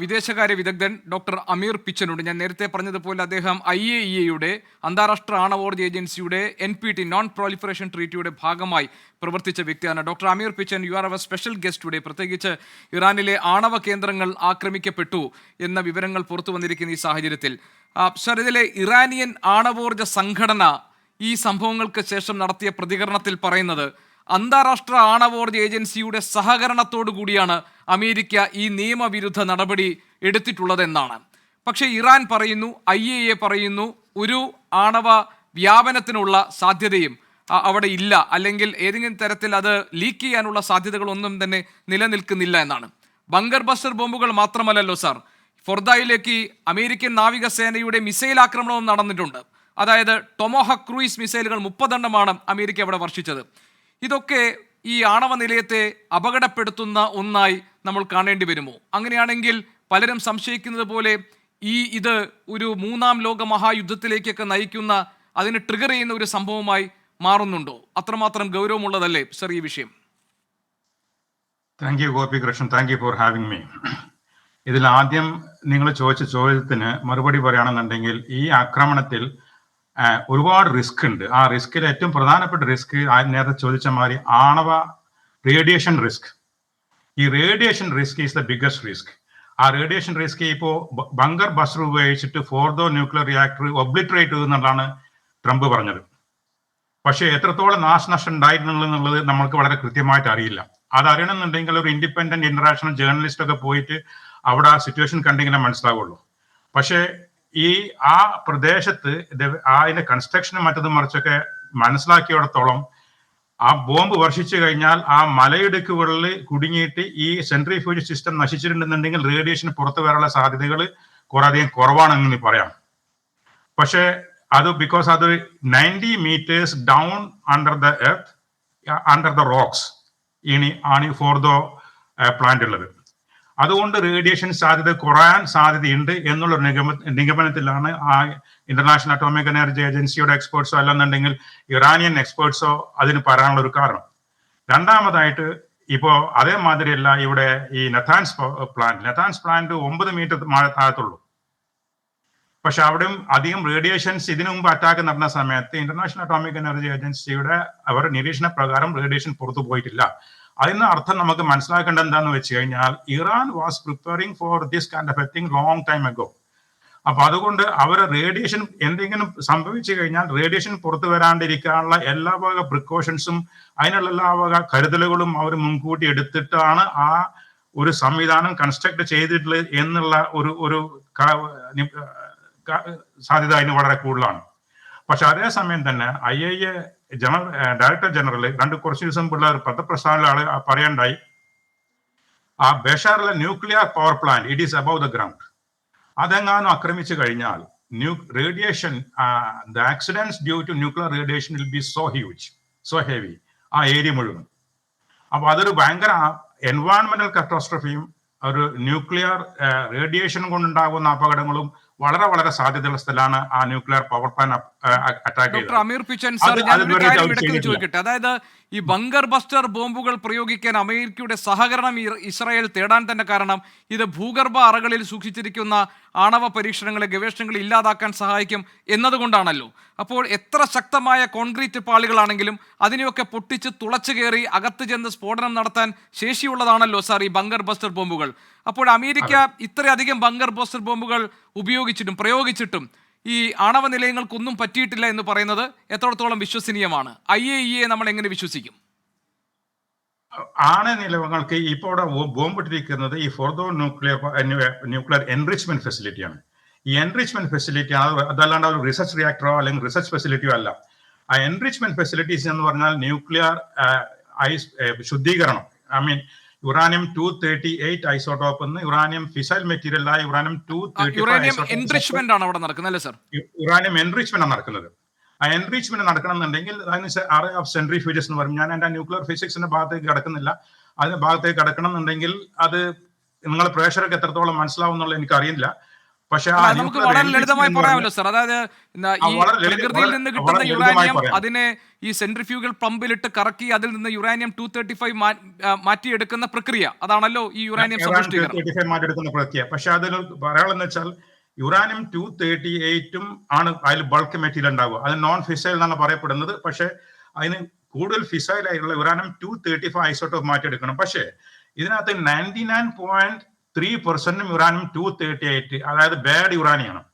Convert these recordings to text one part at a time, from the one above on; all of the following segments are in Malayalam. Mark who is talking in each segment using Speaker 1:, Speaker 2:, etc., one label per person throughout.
Speaker 1: വിദേശകാര്യ വിദഗ്ധൻ ഡോക്ടർ അമീർ പിച്ചനുണ്ട്. ഞാൻ നേരത്തെ പറഞ്ഞതുപോലെ അദ്ദേഹം ഐ എ ഇ എയുടെ അന്താരാഷ്ട്ര ആണവോർജ് ഏജൻസിയുടെ N P T non proliferation ട്രീറ്റിയുടെ ഭാഗമായി പ്രവർത്തിച്ച വ്യക്തിയാണ്. Doctor Ameer Pichan you are our special guest today പ്രത്യേകിച്ച് ഇറാനിലെ ആണവ കേന്ദ്രങ്ങൾ ആക്രമിക്കപ്പെട്ടു എന്ന വിവരങ്ങൾ പുറത്തു വന്നിരിക്കുന്ന ഈ സാഹചര്യത്തിൽ. സർ ഇതിലെ ഇറാനിയൻ ആണവോർജ സംഘടന ഈ സംഭവങ്ങൾക്ക് ശേഷം നടത്തിയ പ്രതികരണത്തിൽ പറയുന്നത് അന്താരാഷ്ട്ര ആണവോർജ ഏജൻസിയുടെ സഹകരണത്തോടു കൂടിയാണ് അമേരിക്ക ഈ നിയമവിരുദ്ധ നടപടി എടുത്തിട്ടുള്ളതെന്നാണ്. പക്ഷേ ഇറാൻ പറയുന്നു ഐ എ എ പറയുന്നു ഒരു ആണവ വ്യാപനത്തിനുള്ള സാധ്യതയും അവിടെ ഇല്ല. അല്ലെങ്കിൽ ഏതെങ്കിലും തരത്തിൽ അത് ലീക്ക് ചെയ്യാനുള്ള സാധ്യതകളൊന്നും തന്നെ നിലനിൽക്കുന്നില്ല എന്നാണ്. ബങ്കർ ബസ്റ്റർ ബോംബുകൾ മാത്രമല്ലല്ലോ സാർ. ഫൊർദായിലേക്ക് അമേരിക്കൻ നാവികസേനയുടെ മിസൈൽ ആക്രമണവും നടന്നിട്ടുണ്ട്. അതായത് ടൊമോഹ ക്രൂയിസ് മിസൈലുകൾ മുപ്പതെണ്ണമാണ് അമേരിക്ക അവിടെ വർഷിച്ചത്. ഇതൊക്കെ ഈ ആണവ നിലയത്തെ അപകടപ്പെടുത്തുന്ന ഒന്നായി നമ്മൾ കാണേണ്ടി വരുമോ? അങ്ങനെയാണെങ്കിൽ പലരും സംശയിക്കുന്നത് പോലെ ഈ ഇത് ഒരു മൂന്നാം ലോക മഹായുദ്ധത്തിലേക്കൊക്കെ നയിക്കുന്ന അതിന് ട്രിഗർ ചെയ്യുന്ന ഒരു സംഭവമായി മാറുന്നുണ്ടോ? അത്രമാത്രം ഗൗരവമുള്ളതല്ലേ സർ ഈ വിഷയം?
Speaker 2: Thank you Gopikrishnan. Thank you for having me ഇതിൽ ആദ്യം നിങ്ങൾ ചോദിച്ച ചോദ്യത്തിന് മറുപടി പറയുകയാണെന്നുണ്ടെങ്കിൽ ഈ ആക്രമണത്തിൽ ഒരുപാട് റിസ്ക് ഉണ്ട്. ആ റിസ്കിൽ ഏറ്റവും പ്രധാനപ്പെട്ട റിസ്ക് നേരത്തെ ചോദിച്ച മാതിരി ആണവ റേഡിയേഷൻ റിസ്ക് ഈ radiation risk is the biggest risk ആ റേഡിയേഷൻ റിസ്ക് ഇപ്പോൾ ബങ്കർ ബസ്റ്റർ ഉപയോഗിച്ചിട്ട് ഫോർദോ ന്യൂക്ലിയർ റിയാക്ടർ ഒബ്ലിറ്ററേറ്റ് എന്നുള്ളതാണ് ട്രംപ് പറഞ്ഞത്. പക്ഷേ എത്രത്തോളം നാശനഷ്ടം ഉണ്ടായിരുന്നുള്ളൂ എന്നുള്ളത് നമ്മൾക്ക് വളരെ കൃത്യമായിട്ട് അറിയില്ല. അത് അറിയണമെന്നുണ്ടെങ്കിൽ ഒരു ഇൻഡിപെൻഡന്റ് ഇന്റർനാഷണൽ ജേർണലിസ്റ്റ് ഒക്കെ പോയിട്ട് അവിടെ ആ സിറ്റുവേഷൻ കണ്ടെങ്കിലേ മനസ്സിലാവുള്ളൂ. പക്ഷേ ഈ ആ പ്രദേശത്ത് അതിന്റെ കൺസ്ട്രക്ഷനും മറ്റതും മറിച്ചൊക്കെ മനസ്സിലാക്കിയിടത്തോളം ആ ബോംബ് വർഷിച്ചു കഴിഞ്ഞാൽ ആ മലയിടുക്കുകളിൽ കുടുങ്ങിയിട്ട് ഈ സെൻട്രി ഫ്യൂജ് സിസ്റ്റം നശിച്ചിട്ടുണ്ടെന്നുണ്ടെങ്കിൽ റേഡിയേഷൻ പുറത്തു വരാനുള്ള സാധ്യതകൾ കുറെ അധികം കുറവാണെന്ന് പറയാം. പക്ഷേ അത് ബിക്കോസ് അത് ninety metres down under the earth under the rocks ഇനി ആണ് ഫോർ ദ പ്ലാന്റ് ഉള്ളത്. അതുകൊണ്ട് റേഡിയേഷൻ സാധ്യത കുറയാൻ സാധ്യതയുണ്ട് എന്നുള്ള നിഗമ നിഗമനത്തിലാണ് ആ ഇന്റർനാഷണൽ അറ്റോമിക് എനർജി ഏജൻസിയുടെ എക്സ്പേർട്സോ അല്ലെന്നുണ്ടെങ്കിൽ ഇറാനിയൻ എക്സ്പേർട്സോ അതിന് പറയാനുള്ള ഒരു കാരണം. രണ്ടാമതായിട്ട് ഇപ്പോ അതേമാതിരിയല്ല ഇവിടെ ഈ നെഥാൻസ് പ്ലാന്റ് നെഥാൻസ് പ്ലാന്റ് ഒമ്പത് മീറ്റർ മഴ താഴത്തുള്ളൂ. പക്ഷെ അവിടെയും അധികം റേഡിയേഷൻസ് ഇതിനു മുമ്പ് അറ്റാക്ക് നടന്ന സമയത്ത് ഇന്റർനാഷണൽ അറ്റോമിക് എനർജി ഏജൻസിയുടെ അവർ നിരീക്ഷണ പ്രകാരം റേഡിയേഷൻ പുറത്തു പോയിട്ടില്ല. അതിന് അർത്ഥം നമുക്ക് മനസ്സിലാക്കേണ്ടത് എന്താന്ന് വെച്ച് കഴിഞ്ഞാൽ Iran was preparing for this kind of a thing long time ago അപ്പൊ അതുകൊണ്ട് അവർ റേഡിയേഷൻ എന്തെങ്കിലും സംഭവിച്ചു കഴിഞ്ഞാൽ റേഡിയേഷൻ പുറത്തു വരാണ്ടിരിക്കാനുള്ള എല്ലാ വക പ്രിക്കോഷൻസും അതിനുള്ള എല്ലാ വക കരുതലുകളും അവർ മുൻകൂട്ടി എടുത്തിട്ടാണ് ആ ഒരു സംവിധാനം കൺസ്ട്രക്ട് ചെയ്തിട്ടുള്ളത് എന്നുള്ള ഒരു ഒരു സാധ്യത അതിന് വളരെ കൂടുതലാണ്. പക്ഷെ അതേസമയം തന്നെ I A general director general രണ്ട് കുറച്ച് ദിവസം പിള്ള ഒരു ആൾ പറയണ്ടായി ആ ബഷാറിലെ nuclear power plant it is above the ground അതെങ്ങാനും ആക്രമിച്ചു കഴിഞ്ഞാൽ new radiation the accidents due to nuclear radiation will be so huge so heavy ആ ഏരിയ മുഴുവൻ. അപ്പൊ അതൊരു ഭയങ്കര എൻവയോൺമെന്റൽ കറ്റാസ്ട്രഫിയും ഒരു ന്യൂക്ലിയർ റേഡിയേഷൻ കൊണ്ടുണ്ടാകുന്ന അപകടങ്ങളും വളരെ വളരെ സാധ്യതയുള്ള സ്ഥലമാണ് ആ nuclear power plant attack
Speaker 1: doctor
Speaker 2: ചെയ്തത്.
Speaker 1: അമീർ പിച്ചൻ സാർ ഞാൻ. ചോദിക്കട്ടെ. അതായത് ഈ ബങ്കർ ബസ്റ്റർ ബോംബുകൾ പ്രയോഗിക്കാൻ അമേരിക്കയുടെ സഹകരണം ഇസ്രായേൽ തേടാൻ തന്നെ കാരണം ഇത് ഭൂഗർഭ അറകളിൽ സൂക്ഷിച്ചിരിക്കുന്ന ആണവ പരീക്ഷണങ്ങളെ ഗവേഷണങ്ങൾ ഇല്ലാതാക്കാൻ സഹായിക്കും എന്നതുകൊണ്ടാണല്ലോ. അപ്പോൾ എത്ര ശക്തമായ കോൺക്രീറ്റ് പാളികളാണെങ്കിലും അതിനെയൊക്കെ പൊട്ടിച്ച് തുളച്ചു കയറി അകത്ത് ചെന്ന് സ്ഫോടനം നടത്താൻ ശേഷിയുള്ളതാണല്ലോ സാർ ഈ ബങ്കർ ബസ്റ്റർ ബോംബുകൾ. അപ്പോൾ അമേരിക്ക ഇത്രയധികം ബങ്കർ ബോസ്റ്റർ ബോംബുകൾ ഉപയോഗിച്ചിട്ടും പ്രയോഗിച്ചിട്ടും ഈ ആണവ നിലയങ്ങൾക്കൊന്നും പറ്റിയിട്ടില്ല എന്ന് പറയുന്നത് എത്രത്തോളം വിശ്വസനീയമാണ്? ഐ എ ഇ എ നമ്മൾ എങ്ങനെ വിശ്വസിക്കും?
Speaker 2: ആണവ നിലവങ്ങൾക്ക് ഇപ്പോൾ ഇവിടെ ബോംബ് ഇട്ടിരിക്കുന്നത് ഈ ഫോർദോ ന്യൂക്ലിയർ ന്യൂക്ലിയർ എൻറിച്ച്മെന്റ് ഫെസിലിറ്റിയാണ് ഈ എൻറിച്ച്മെന്റ് ഫെസിലിറ്റി അതല്ലാണ്ട് ഒരു റിസർച്ച് റിയാക്ടറോ അല്ലെങ്കിൽ റിസർച്ച് ഫെസിലിറ്റിയോ അല്ല. ആ എൻറിച്ച്മെന്റ് ഫെസിലിറ്റീസ് എന്ന് പറഞ്ഞാൽ ന്യൂക്ലിയർ ഐസ് ശുദ്ധീകരണം. I mean uranium two thirty eight isotope എന്ന് യുറാനിയം ഫിസൈൽ മെറ്റീരിയൽ ആയ യുറാനിയം ടു
Speaker 1: എൻറിച്ച്മെന്റ് ആണ് അവിടെ നടക്കുന്നത് സർ
Speaker 2: യുറാനിയം എൻറിച്ച്മെന്റ് ആണ് നടക്കുന്നത്. ആ എൻറിച്ച്മെന്റ് നടക്കണമെന്നുണ്ടെങ്കിൽ അതിന് അറേ ഓഫ് സെൻട്രിഫ്യൂജസ് എന്ന് പറയും. ഞാൻ എന്റെ ന്യൂക്ലിയർ ഫിസിക്സിന്റെ ഭാഗത്തേക്ക് കിടക്കുന്നില്ല. അതിന്റെ ഭാഗത്തേക്ക് കിടക്കണം എന്നുണ്ടെങ്കിൽ അത് നിങ്ങളെ പ്രേക്ഷകർക്ക് എത്രത്തോളം മനസ്സിലാവും എന്നുള്ളത് എനിക്ക് അറിയില്ല പക്ഷെ
Speaker 1: നമുക്ക് വളരെ ലളിതമായി പറയാമല്ലോ സാർ. അതായത് ഈ പ്രകൃതിയിൽ നിന്ന് കിട്ടുന്ന യുറാനിയം അതിനെ ഈ സെൻട്രിഫ്യൂഗൽ പമ്പിലിട്ട് കറക്കി അതിൽ നിന്ന് യുറാനിയം ടു തേർട്ടി ഫൈവ് മാറ്റിയെടുക്കുന്ന പ്രക്രിയ. അതാണല്ലോ ഈ യുറാനിയം സമ്പുഷ്ടീകരണം
Speaker 2: തേർട്ടി ഫൈവ് മാറ്റിയെടുക്കുന്ന പ്രക്രിയ. പക്ഷെ അതിൽ പറയാനുള്ളതെന്ന് വെച്ചാൽ യുറാനിയം ടു തേർട്ടി എയ്റ്റും ആണ് അതിൽ ബൾക്ക് മെറ്റീരിയൽ ഉണ്ടാവുക. അത് നോൺ ഫിസൈൽ എന്നാണ് പറയപ്പെടുന്നത്. പക്ഷേ അതിന് കൂടുതൽ ഫിസൈൽ ആയിട്ടുള്ള uranium two thirty five isotope മാറ്റിയെടുക്കണം. പക്ഷേ ഇതിനകത്ത് നയന്റി നയൻ പോയിന്റ് ത്രീ പെർസെന്റും യുറാനിയം ടു തേർട്ടി എയ്റ്റ് അതായത് ബാഡ് യുറാനിയാണ്.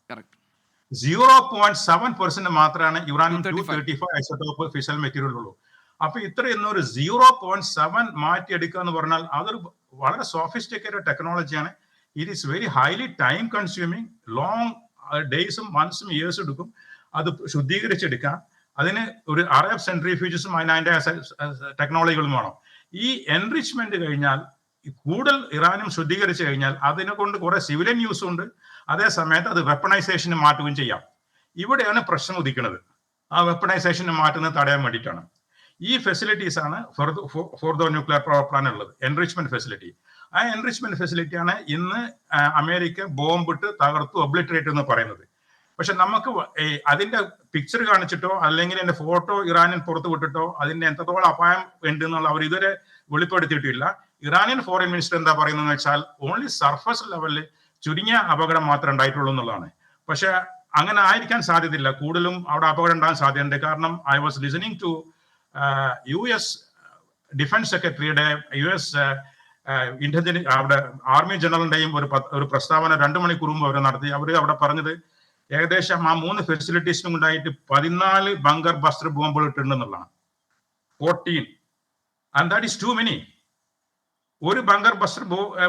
Speaker 2: സീറോ പോയിന്റ് സെവൻ പെർസെന്റ് മാത്രമാണ് uranium two
Speaker 1: 235.
Speaker 2: Thirty five isotope fissile material ഉള്ളൂ. അപ്പൊ ഇത്രയും ഒരു സീറോ പോയിന്റ് സെവൻ മാറ്റിയെടുക്കുക എന്ന് പറഞ്ഞാൽ അതൊരു വളരെ sophisticated ടെക്നോളജിയാണ് it is very highly time consuming long ഡേയ്സും മന്ത്സും ഇയേഴ്സും എടുക്കും. അത് ശുദ്ധീകരിച്ചെടുക്കാം. അതിന് ഒരു അറബ് സെൻട്രിഫ്യൂജസും അതിന് അതിന്റെ ടെക്നോളജികളും വേണം. ഈ എൻറിച്ച്മെന്റ് കഴിഞ്ഞാൽ കൂടുതൽ ഇറാനും ശുദ്ധീകരിച്ചു കഴിഞ്ഞാൽ അതിനെ കൊണ്ട് കുറെ സിവിലിയൻ യൂസ് ഉണ്ട്. അതേ സമയത്ത് അത് വെപ്പണൈസേഷന് മാറ്റുകയും ചെയ്യാം. ഇവിടെയാണ് പ്രശ്നം ഉദിക്കുന്നത്. ആ വെപ്പണൈസേഷന് മാറ്റുന്നത് തടയാൻ വേണ്ടിയിട്ടാണ്. ഈ ഫെസിലിറ്റീസ് ആണ് for the nuclear power plan ഉള്ളത്. എൻറിച്ച്മെന്റ് ഫെസിലിറ്റി ആ എൻറിച്ച്മെന്റ് ഫെസിലിറ്റിയാണ് ഇന്ന് അമേരിക്ക ബോംബിട്ട് തകർത്തു ഒബ്ലിറ്ററേറ്റ് എന്ന് പറയുന്നത്. പക്ഷെ നമുക്ക് അതിന്റെ പിക്ചർ കാണിച്ചിട്ടോ അല്ലെങ്കിൽ അതിന്റെ ഫോട്ടോ ഇറാനിൽ പുറത്തു വിട്ടിട്ടോ അതിന്റെ എത്രത്തോളം അപായം ഉണ്ട് എന്നുള്ള അവർ ഇതുവരെ വെളിപ്പെടുത്തിയിട്ടില്ല. ഇറാനിയൻ ഫോറിൻ മിനിസ്റ്റർ എന്താ പറയുന്നത് വെച്ചാൽ ഓൺലി സർഫസ് ലെവലിൽ ചുരുങ്ങിയ അപകടം മാത്രമേ ഉണ്ടായിട്ടുള്ളൂ എന്നുള്ളതാണ്. പക്ഷെ അങ്ങനെ ആയിരിക്കാൻ സാധ്യതയില്ല. കൂടുതലും അവിടെ അപകടം ഉണ്ടാകാൻ സാധ്യതയുണ്ട്. കാരണം I was listening to U S defence സെക്രട്ടറിയുടെ യു എസ് ഇന്റലിജൻസ് അവിടെ ആർമി ജനറലിന്റെയും ഒരു ഒരു പ്രസ്താവന രണ്ടു മണിക്കൂർ മുമ്പ് അവർ നടത്തി. അവർ അവിടെ പറഞ്ഞത് ഏകദേശം ആ മൂന്ന് ഫെസിലിറ്റീസിനും ഉണ്ടായിട്ട് പതിനാല് ബങ്കർ ബസ്റ്റർ ബോംബുകൾ ഇട്ടിട്ടുണ്ടെന്നുള്ളതാണ്. Fourteen and that is too many ഒരു ബങ്കർ ബസ്റ്റർ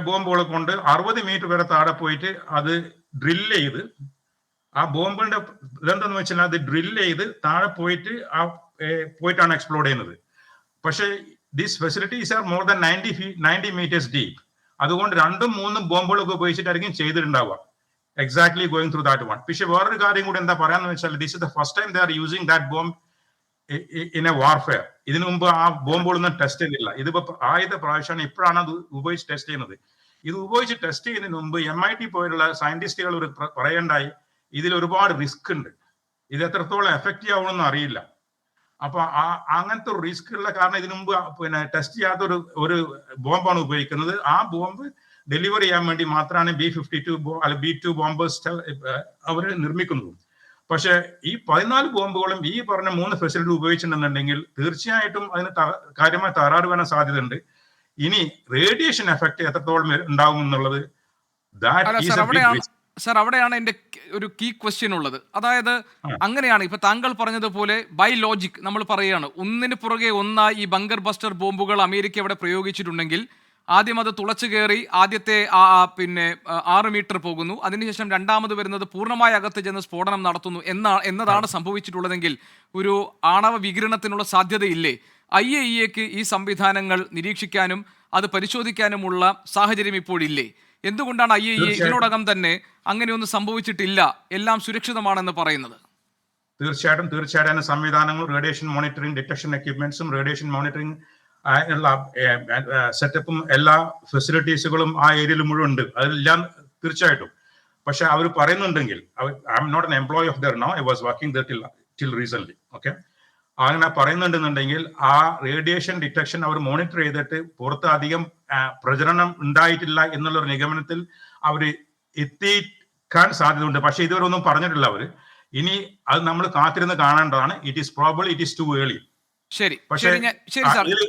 Speaker 2: ബോംബുകൾ കൊണ്ട് അറുപത് മീറ്റർ വരെ താഴെ പോയിട്ട് അത് ഡ്രിൽ ചെയ്ത് ആ ബോംബിന്റെ ഇതെന്തെന്ന് വെച്ചാൽ അത് ഡ്രിൽ ചെയ്ത് താഴെ പോയിട്ട് ആ പോയിട്ടാണ് എക്സ്പ്ലോർ ചെയ്യുന്നത്. പക്ഷേ these facilities are more than ninety fee ninety metres deep അതുകൊണ്ട് രണ്ടും മൂന്നും ബോംബുകളൊക്കെ ഉപയോഗിച്ചിട്ടായിരിക്കും ചെയ്തിട്ടുണ്ടാവുക. Exactly going through that one പക്ഷെ വേറൊരു കാര്യം കൂടി എന്താ പറയാന്ന് വെച്ചാൽ this is the first time they are using that bomb in a warfare ഇതിനു മുമ്പ് ആ ബോംബുകളൊന്നും ടെസ്റ്റ് ചെയ്തില്ല. ഇതിപ്പോ ആദ്യത്തെ പ്രാവശ്യമാണ് ഇപ്പോഴാണ് അത് ഉപയോഗിച്ച് ടെസ്റ്റ് ചെയ്യുന്നത്. ഇത് ഉപയോഗിച്ച് ടെസ്റ്റ് ചെയ്യുന്നതിന് മുമ്പ് എം ഐ ടി പോലുള്ള സയന്റിസ്റ്റുകൾ ഒരു പറയണ്ടായി ഇതിൽ ഒരുപാട് റിസ്ക് ഉണ്ട്. ഇത് എത്രത്തോളം എഫക്റ്റീവ് ആവണമെന്ന് അറിയില്ല. അപ്പൊ ആ അങ്ങനത്തെ ഒരു റിസ്ക് ഉള്ള കാരണം ഇതിനു മുമ്പ് പിന്നെ ടെസ്റ്റ് ചെയ്യാത്ത ഒരു ഒരു ബോംബാണ് ഉപയോഗിക്കുന്നത്. ആ ബോംബ് ഡെലിവറി ചെയ്യാൻ വേണ്ടി മാത്രമാണ് B fifty two B two bombers അവർ നിർമ്മിക്കുന്നത്. പക്ഷെ ഈ പതിനാല് ബോംബുകളും ഈ പറഞ്ഞ മൂന്ന് ഫെസിലിറ്റി ഉപയോഗിച്ചിട്ടുണ്ടെന്നുണ്ടെങ്കിൽ തീർച്ചയായിട്ടും അതിന് കാര്യമായി തകരാറ് വരാൻ സാധ്യതയുണ്ട്. ഇനി റേഡിയേഷൻ എഫക്ട് എത്രത്തോളം ഉണ്ടാവും എന്നുള്ളത്
Speaker 1: സർ അവിടെയാണ്. എന്റെ ഒരു കീ ക്വസ്റ്റ്യൻ ഉള്ളത്. അതായത് അങ്ങനെയാണ് ഇപ്പൊ താങ്കൾ പറഞ്ഞതുപോലെ ബൈ ലോജിക് നമ്മൾ പറയുകയാണ്. ഒന്നിന് പുറകെ ഒന്നായി ഈ ബങ്കർ ബസ്റ്റർ ബോംബുകൾ അമേരിക്ക അവിടെ പ്രയോഗിച്ചിട്ടുണ്ടെങ്കിൽ ആദ്യം അത് തുളച്ചു കയറി ആദ്യത്തെ പിന്നെ ആറ് മീറ്റർ പോകുന്നു. അതിനുശേഷം രണ്ടാമത് വരുന്നത് പൂർണമായി അകത്ത് ചെന്ന് സ്ഫോടനം നടത്തുന്നു എന്നാ എന്നതാണ് സംഭവിച്ചിട്ടുള്ളതെങ്കിൽ ഒരു ആണവ വികിരണത്തിനുള്ള സാധ്യതയില്ലേ? ഐ എ ഇ എക്ക് ഈ സംവിധാനങ്ങൾ നിരീക്ഷിക്കാനും അത് പരിശോധിക്കാനുമുള്ള സാഹചര്യം ഇപ്പോഴില്ലേ? എന്തുകൊണ്ടാണ് ഐ എ ഇ. ഇതിനോടകം തന്നെ അങ്ങനെയൊന്നും സംഭവിച്ചിട്ടില്ല? എല്ലാം സുരക്ഷിതമാണെന്ന് പറയുന്നത്.
Speaker 2: തീർച്ചയായിട്ടും തീർച്ചയായിട്ടും സംവിധാനങ്ങളും റേഡിയേഷൻ മോണിറ്ററിംഗ് ഡിറ്റക്ഷൻ എക്യുപ്മെന്റ്സും റേഡിയേഷൻ മോണിറ്ററിംഗ് ഉള്ള സെറ്റപ്പും എല്ലാ ഫെസിലിറ്റീസുകളും ആ ഏരിയയിൽ മുഴുവൻ ഉണ്ട്. അതെല്ലാം തീർച്ചയായിട്ടും. പക്ഷെ അവർ പറയുന്നുണ്ടെങ്കിൽ I'm not an employee of there no I was working there till till recent okay അങ്ങനെ പറയുന്നുണ്ടെന്നുണ്ടെങ്കിൽ ആ റേഡിയേഷൻ ഡിറ്റക്ഷൻ അവർ മോണിറ്റർ ചെയ്തിട്ട് പുറത്ത് അധികം പ്രചരണം ഉണ്ടായിട്ടില്ല എന്നുള്ള ഒരു നിഗമനത്തിൽ അവർ എത്തിക്കാൻ സാധ്യതയുണ്ട്. പക്ഷെ ഇതുവരെ ഒന്നും പറഞ്ഞിട്ടില്ല അവർ. ഇനി അത് നമ്മൾ കാത്തിരുന്ന് കാണേണ്ടതാണ്. It is probable it is too early
Speaker 1: ശരി
Speaker 2: പക്ഷേ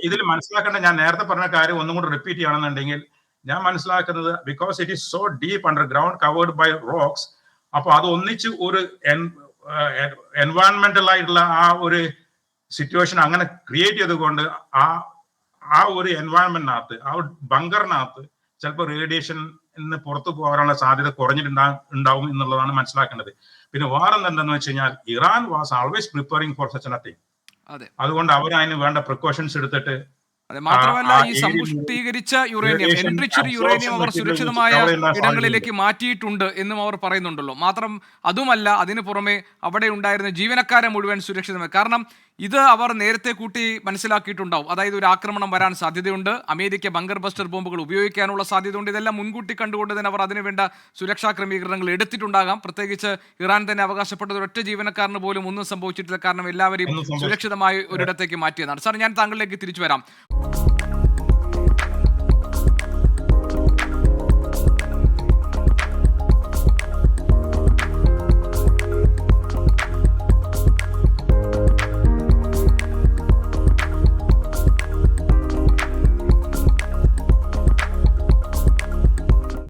Speaker 2: ഇതിൽ മനസ്സിലാക്കേണ്ട ഞാൻ നേരത്തെ പറഞ്ഞ കാര്യം ഒന്നും കൂടി റിപ്പീറ്റ് ചെയ്യണമെന്നുണ്ടെങ്കിൽ ഞാൻ മനസ്സിലാക്കുന്നത് because it is so deep under ground covered by rocks അപ്പൊ അത് ഒന്നിച്ച് ഒരു എൻവയോൺമെന്റൽ ആയിട്ടുള്ള ആ ഒരു സിറ്റുവേഷൻ അങ്ങനെ ക്രിയേറ്റ് ചെയ്തുകൊണ്ട് ആ ആ ഒരു എൻവയോൺമെന്റിനകത്ത് ആ ഒരു ബങ്കറിനകത്ത് ചിലപ്പോൾ റേഡിയേഷൻ ഇന്ന് പുറത്തു പോകാനുള്ള സാധ്യത കുറഞ്ഞിട്ടുണ്ടാ ഉണ്ടാവും എന്നുള്ളതാണ് മനസ്സിലാക്കേണ്ടത്. പിന്നെ വേറെ എന്തെന്ന് വെച്ച് കഴിഞ്ഞാൽ Iran was always preparing for such nothing അതുകൊണ്ട് അവർ അതിന് വേണ്ട പ്രിക്കോഷൻസ് എടുത്തിട്ട്
Speaker 1: അതെ മാത്രമല്ല ഈ സമ്പുഷ്ടീകരിച്ച യുറേനിയം എൻട്രിച്ചഡ് യുറേനിയം അവർ സുരക്ഷിതമായ ഇടങ്ങളിലേക്ക് മാറ്റിയിട്ടുണ്ട് എന്നും അവർ പറയുന്നുണ്ടല്ലോ. മാത്രം അതുമല്ല അതിനു പുറമെ അവിടെ ഉണ്ടായിരുന്ന ജീവനക്കാരെ മുഴുവൻ സുരക്ഷിതമായി. കാരണം ഇത് അവർ നേരത്തെ കൂട്ടി മനസ്സിലാക്കിയിട്ടുണ്ടാവും. അതായത് ഒരു ആക്രമണം വരാൻ സാധ്യതയുണ്ട്. അമേരിക്ക ബങ്കർ ബസ്റ്റർ ബോംബുകൾ ഉപയോഗിക്കാനുള്ള സാധ്യതയുണ്ട്. ഇതെല്ലാം മുൻകൂട്ടി കണ്ടുകൊണ്ട് തന്നെ അവർ അതിനുവേണ്ട സുരക്ഷാ ക്രമീകരണങ്ങൾ എടുത്തിട്ടുണ്ടാകാം. പ്രത്യേകിച്ച് ഇറാൻ തന്നെ അവകാശപ്പെട്ടത് ഒറ്റ ജീവനക്കാരന് പോലും ഒന്നും സംഭവിച്ചിട്ടില്ല. കാരണം എല്ലാവരെയും സുരക്ഷിതമായി ഒരിടത്തേക്ക് മാറ്റിയതാണ്. സാർ ഞാൻ താങ്കളിലേക്ക് തിരിച്ചു വരാം. Bye.